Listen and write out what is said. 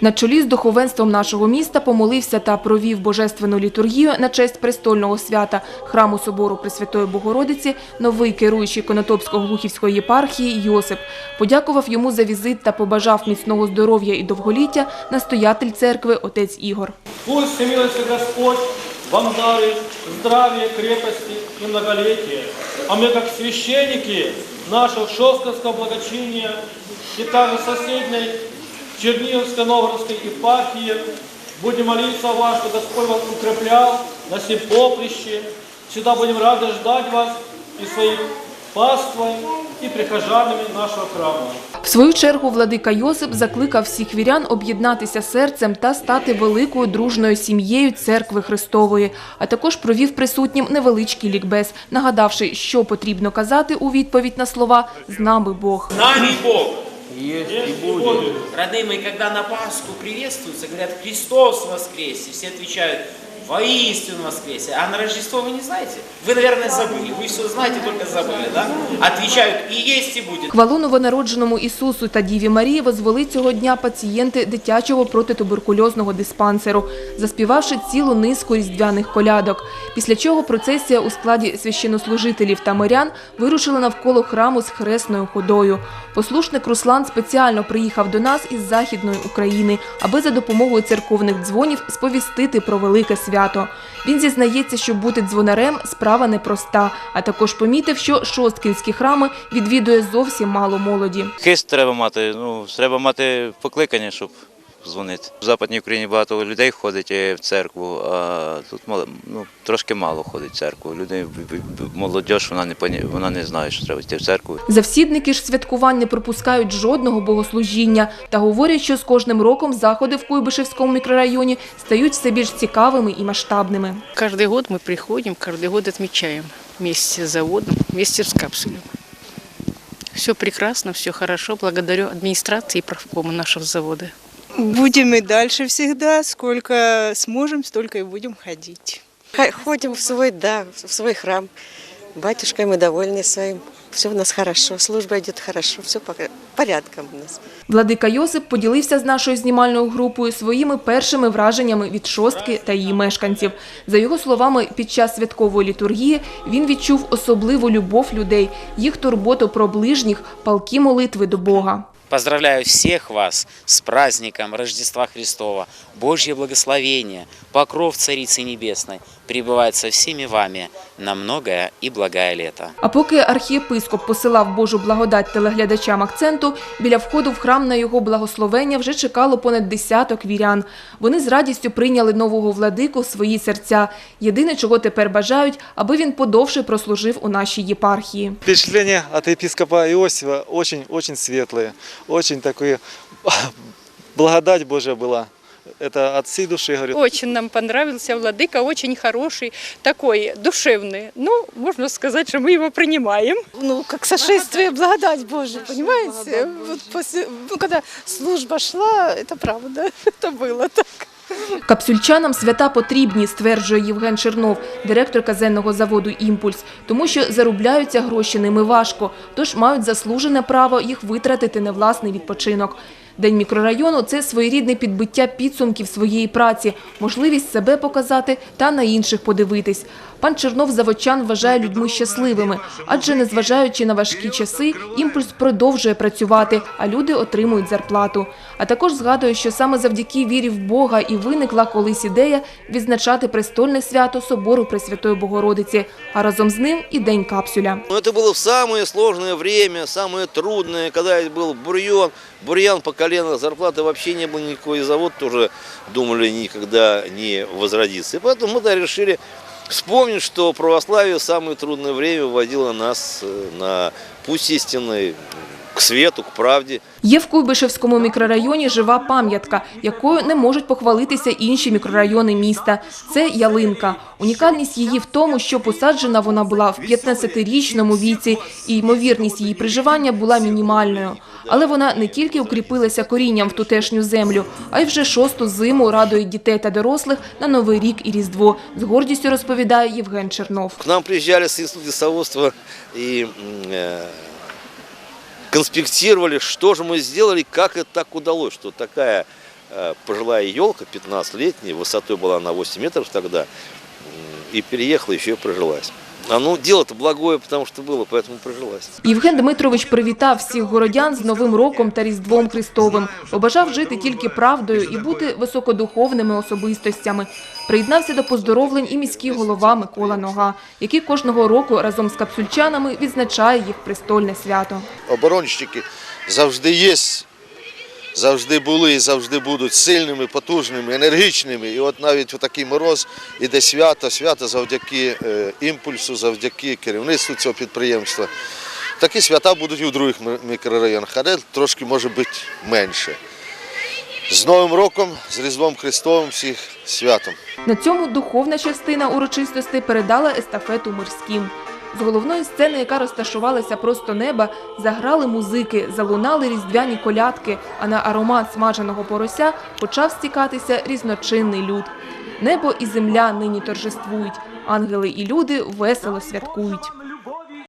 На чолі з духовенством нашого міста помолився та провів божественну літургію на честь престольного свята храму собору Пресвятої Богородиці новий керуючий Конотопсько-Глухівської єпархії Йосип. Подякував йому за візит та побажав міцного здоров'я і довголіття настоятель церкви отець Ігор. Пусть всемилостивый Господь вам дарит здравие, крепости и многолетие. А мы, как священники нашего Шостовского благочиния и также соседней Черниговской Новгородской епархии, будем молиться о вас, что Господь вас укреплял на всем поприще. Всегда будем рады ждать вас и своей паствой и прихожанами нашего храма. В свою чергу владика Йосип закликав всіх вірян об'єднатися серцем та стати великою дружною сім'єю церкви Христової, а також провів присутнім невеличкий лікбез, нагадавши, що потрібно казати у відповідь на слова «З нами Бог». Нами Бог. Есть и будет. Родные мои, когда на Пасху приветствуются, говорят «Христос воскресе», все отвечают «Воистину воскресе». А на Рождество вы не знаете? Вы, наверное, забыли. Вы все знаете, только забыли, да? Отвечают «И есть, и будет». Хвалу новонародженому Ісусу та Діві Марії возвели цього дня пацієнти дитячого протитуберкульозного диспансеру, заспівавши цілу низку різдвяних колядок. Після чого процесія у складі священнослужителів та мирян вирушила навколо храму з хресною ходою. Послушник Руслан спеціально приїхав до нас із Західної України, аби за допомогою церковних дзвонів сповістити про велике свято. Він зізнається, що бути дзвонарем справа непроста, а також помітив, що шосткінські храми відвідує зовсім мало молоді. Хист треба мати, ну, треба мати покликання, щоб дзвонити. В Западній Україні багато людей ходить е, в церкву, а тут мало, ну, трошки мало ходить в церкву. Люди, молодь, вона не, поні- вона не знає, що треба йти в церкву. Завсідники ж святкувань не пропускають жодного богослужіння та говорять, що з кожним роком заходи в Куйбишевському мікрорайоні стають все більш цікавими і масштабними. Каждый год мы приходим, каждый год отмечаем вместе с заводом, вместе с капсулем. Все прекрасно, все хорошо. Благодарю администрации и правкому нашего завода. Будем и дальше всегда. Сколько сможем, столько и будем ходить. Ходим в свой, да, в свой храм. Батюшкой мы довольны своим. Все у нас хорошо, служба идет хорошо, все порядком у нас. Владика Йосип поділився з нашою знімальною групою своїми першими враженнями від шостки та її мешканців. За його словами, під час святкової літургії він відчув особливу любов людей, їх турботу про ближніх, палкі молитви до Бога. Поздравляю всех вас с праздником Рождества Христова. Божье благословение, покров Царицы Небесной пребывает со всеми вами на многое и благое лето. А поки архієпископ посилав Божу благодать телеглядачам акценту, біля входу в храм на його благословення вже чекало понад десяток вірян. Вони з радістю прийняли нового владику в свої серця. Єдине, чого тепер бажають, аби він подовше прослужив у нашій єпархії. Впечатления от епископа Иосифа очень-очень светлые. Очень такие благодать Божья была. Это от всей души, говорю. Очень нам понравился владыка, очень хороший, такой душевный. Ну, можно сказать, что мы его принимаем. Ну, как сошествие, благодать Божия, понимаете? Вот после, ну, когда служба шла, это правда, это было так. Капсульчанам свята потрібні, стверджує Євген Чернов, директор казенного заводу «Імпульс», тому що заробляються гроші ними важко, тож мають заслужене право їх витратити на власний відпочинок. День мікрорайону – це своєрідне підбиття підсумків своєї праці, можливість себе показати та на інших подивитись. Пан Чернов заводчан вважає людьми щасливими, адже незважаючи на важкі часи, імпульс продовжує працювати, а люди отримують зарплату. А також згадує, що саме завдяки вірі в Бога і виникла колись ідея відзначати престольне свято Собору Пресвятої Богородиці, а разом з ним і День капсуля. Но это было в самое сложное время, самое трудное, когда был бурьон, бурьян по колено, зарплаты вообще не было никакой, и завод тоже думали никогда не возродится. И поэтому мы да, решили вспомнить, что православие в самое трудное время вводило нас э, на путь истинный, к свету, к правде. Є в Куйбишевському мікрорайоні жива пам'ятка, якою не можуть похвалитися інші мікрорайони міста. Це ялинка. Унікальність її в тому, що посаджена вона була в 15-річному віці, і ймовірність її приживання була мінімальною. Але вона не тільки укріпилася корінням в тутешню землю, а й вже шосту зиму радує дітей та дорослих на Новий рік і Різдво. З гордістю розповідає Євген Чернов. К нам приезжали с института лесоводства и м, э, конспектировали, что же мы сделали, как это так удалось, что такая э, пожилая елка 15-летняя, высотой была на 8 метров тогда, и переехала, еще и прижилась. А ну, дело-то благое, потому что было, поэтому прижилась. Євген Дмитрович привітав всіх городян з Новим роком та Різдвом Христовим. Побажав жити тільки правдою і бути високодуховними особистостями. Приєднався до поздоровлень і міський голова Микола Нога, який кожного року разом з капсульчанами відзначає їх престольне свято. оборонщики завжди є, завжди були і завжди будуть сильними, потужними, енергічними. І от навіть у такий мороз іде свято, свято завдяки е, імпульсу, завдяки керівництву цього підприємства. Такі свята будуть і у других мікрорайонах, але трошки може бути менше. З Новим роком, з Різдвом Христовим, всіх святом. На цьому духовна частина урочистостей передала естафету морським. З головної сцени, яка розташувалася просто неба, заграли музики, залунали різдвяні колядки, а на аромат смаженого порося почав стікатися різночинний люд. Небо і земля нині торжествують, ангели і люди весело святкують.